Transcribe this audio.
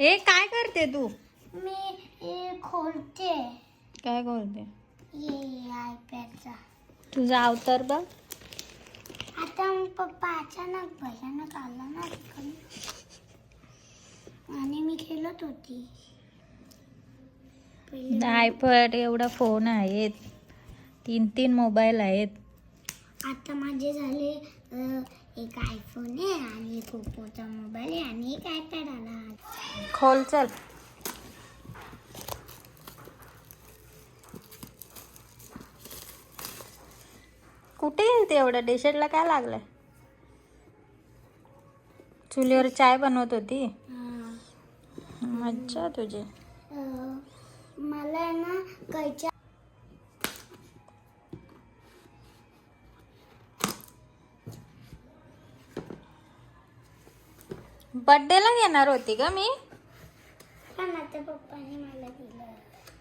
ए काय करते तू? मी हे खोलते. काय आयपॅडचा तुझा अवतार बघ. आता पप्पा अचानक भयानक आला ना. आणि मी खेळत होती. आयपॅड एवढा फोन आहेत. तीन तीन मोबाईल आहेत. आता माझे झाले एक आयफोन आहे आणि एक ओप्पोचा मोबाईल आहे आणि एक आयपॅड आला खोल चल. कुठे गेलते एवढं? डेशर्टला काय लागलंय? चुलीवर चाय बनवत होती. मज्जा तुझी. मला ना कैच्या बर्थडेला घेणार होती का मी. पण आता पप्पाने मला दिलं.